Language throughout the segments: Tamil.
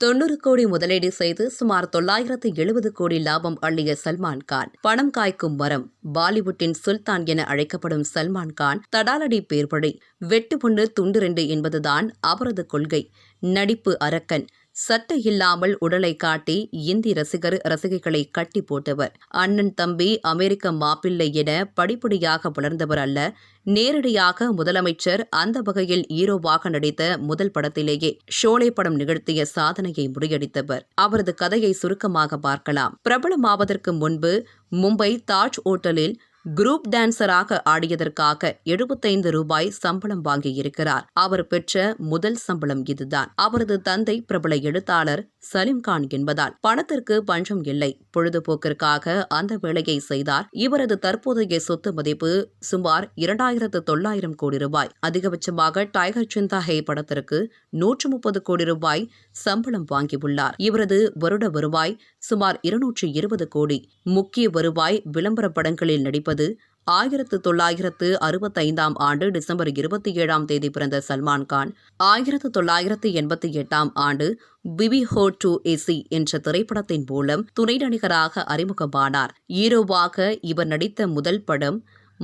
தொண்ணூறு கோடி முதலீடு செய்து சுமார் தொள்ளாயிரத்து எழுபது கோடி லாபம் அள்ளிய சல்மான் கான். பணம் காய்க்கும் மரம் பாலிவுட்டின் சுல்தான் என அழைக்கப்படும் சல்மான் கான் தடாலடி பேர்படி. வெட்டு பொண்ணு துண்டு ரெண்டு என்பதுதான் அவரது கொள்கை. நடிப்பு அரக்கன் சட்டை இல்லாமல் உடலை காட்டி இந்தி ரசிகர் ரசிகைகளை கட்டி போட்டவர். அண்ணன் தம்பி அமெரிக்க மாப்பிள்ளை என படிப்படியாக வளர்ந்தவர் அல்ல. நேரடியாக முதலமைச்சர் அந்த வகையில் ஹீரோவாக நடித்த முதல் படத்திலேயே ஷோலே படம் நிகழ்த்திய சாதனையை முறியடித்தவர். அவரது கதையை சுருக்கமாக பார்க்கலாம். பிரபலமாவதற்கு முன்பு மும்பை தாஜ் ஓட்டலில் குரூப் டான்சராக ஆடியதற்காக எழுபத்தைந்து ரூபாய் சம்பளம் வாங்கியிருக்கிறார். அவர் பெற்ற முதல் சம்பளம் இதுதான். அவரது தந்தை பிரபல எழுத்தாளர் சலீம்கான் என்பதால் பணத்திற்கு பஞ்சம் இல்லை. பொழுதுபோக்கிற்காக அந்த வேலையை செய்தார். இவரது தற்போதைய சொத்து மதிப்பு சுமார் இரண்டாயிரத்து தொள்ளாயிரம் கோடி ரூபாய். அதிகபட்சமாக டைகர் சிந்தா ஹே படத்திற்கு நூற்று முப்பது கோடி ரூபாய் சம்பளம் வாங்கியுள்ளார். இவரது வருட வருவாய் சுமார் இருநூற்று இருபது கோடி. முக்கிய வருவாய் விளம்பர படங்களில் நடிப்பது ஆயிரத்து தொள்ளாயிரத்து அறுபத்தைந்தாம் ஆண்டு டிசம்பர் இருபத்தி ஏழாம் தேதி பிறந்த சல்மான் கான். ஆயிரத்து தொள்ளாயிரத்து எண்பத்தி எட்டாம் ஆண்டு பிபி ஹோ டு எசி என்ற திரைப்படத்தின் மூலம் துணை நடிகராக அறிமுகமானார். ஹீரோவாக இவர் நடித்த முதல் படம்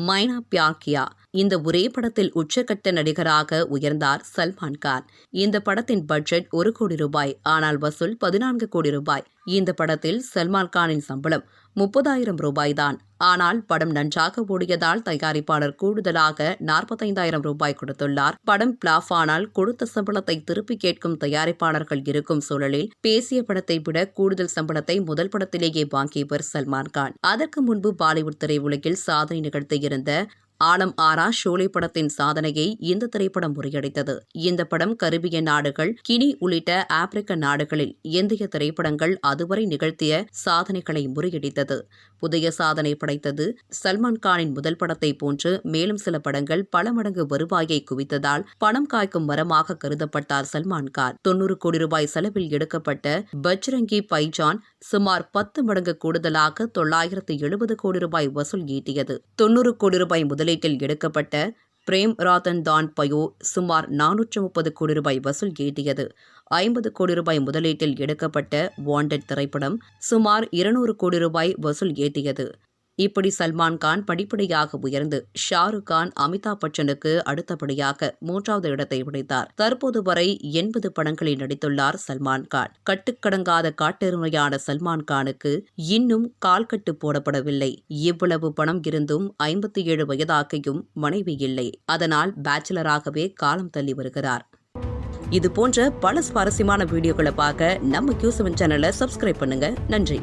மைனா பியாக்கியா. இந்த ஒரே படத்தில் உச்சகட்ட நடிகராக உயர்ந்தார் சல்மான் கான். இந்த படத்தின் பட்ஜெட் ஒரு கோடி ரூபாய் ஆனால் வசூல் பதினான்கு கோடி ரூபாய். இந்த படத்தில் சல்மான் கானின் சம்பளம் முப்பதாயிரம் ரூபாய்தான். ஆனால் படம் நன்றாக ஓடியதால் தயாரிப்பாளர் கூடுதலாக நாற்பத்தைந்தாயிரம் ரூபாய் கொடுத்துள்ளார். படம் பிளாஃப் ஆனால் கொடுத்த சம்பளத்தை திருப்பி கேட்கும் தயாரிப்பாளர்கள் இருக்கும் சூழலில் பேசிய படத்தை விட கூடுதல் சம்பளத்தை முதல் படத்திலேயே வாங்கியவர் சல்மான் கான். அதற்கு முன்பு பாலிவுட் திரையுலகில் சாதனை நிகழ்த்தியிருந்த ஆலம் ஆரா ஷோலே படத்தின் சாதனையை இந்த திரைப்படம் முறியடித்தது. இந்த படம் கரிபிய நாடுகள் கினி உள்ளிட்ட ஆப்பிரிக்க நாடுகளில் இந்திய திரைப்படங்கள் அதுவரை நிகழ்த்திய சாதனைகளை முறியடித்தது. புதிய சாதனை படைத்தது சல்மான் கானின் முதல் படத்தை போன்று மேலும் சில படங்கள் பல மடங்கு வருவாயை குவித்ததால் பணம் காய்க்கும் மரமாக கருதப்பட்டார் சல்மான் கான். தொன்னூறு கோடி ரூபாய் செலவில் எடுக்கப்பட்ட பஜ்ரங்கி பைஜான் சுமார் பத்து மடங்கு கூடுதலாக தொள்ளாயிரத்து எழுபது கோடி ரூபாய் வசூல் ஈட்டியது. தொன்னூறு கோடி ரூபாய் முதல் முதலீட்டில் எடுக்கப்பட்ட பிரேம் ராதன் தான் பயோ சுமார் நானூற்று முப்பது கோடி ரூபாய் வசூல் ஈட்டியது. ஐம்பது கோடி ரூபாய் முதலீட்டில் எடுக்கப்பட்ட வாண்டட் திரைப்படம் சுமார் இருநூறு கோடி ரூபாய் வசூல் ஈட்டியது. இப்படி சல்மான் கான் படிப்படியாக உயர்ந்து ஷாருக் கான் அமிதாப் பச்சனுக்கு அடுத்தபடியாக மூன்றாவது இடத்தை பிடித்தார் தற்போது வரை எண்பது படங்களில் நடித்துள்ளார் சல்மான் கான். கட்டுக்கடங்காத காட்டெருமையான சல்மான் கானுக்கு இன்னும் கால்கட்டு போடப்படவில்லை. இவ்வளவு பணம் இருந்தும் ஐம்பத்தி ஏழு வயதாகியும் மனைவி இல்லை. அதனால் பேச்சுலராகவே காலம் தள்ளி வருகிறார். இது போன்ற பல சுவாரஸ்யமான வீடியோக்களை பார்க்க நம்ம கியூ செவன் சேனலை சப்ஸ்கிரைப் பண்ணுங்க. நன்றி.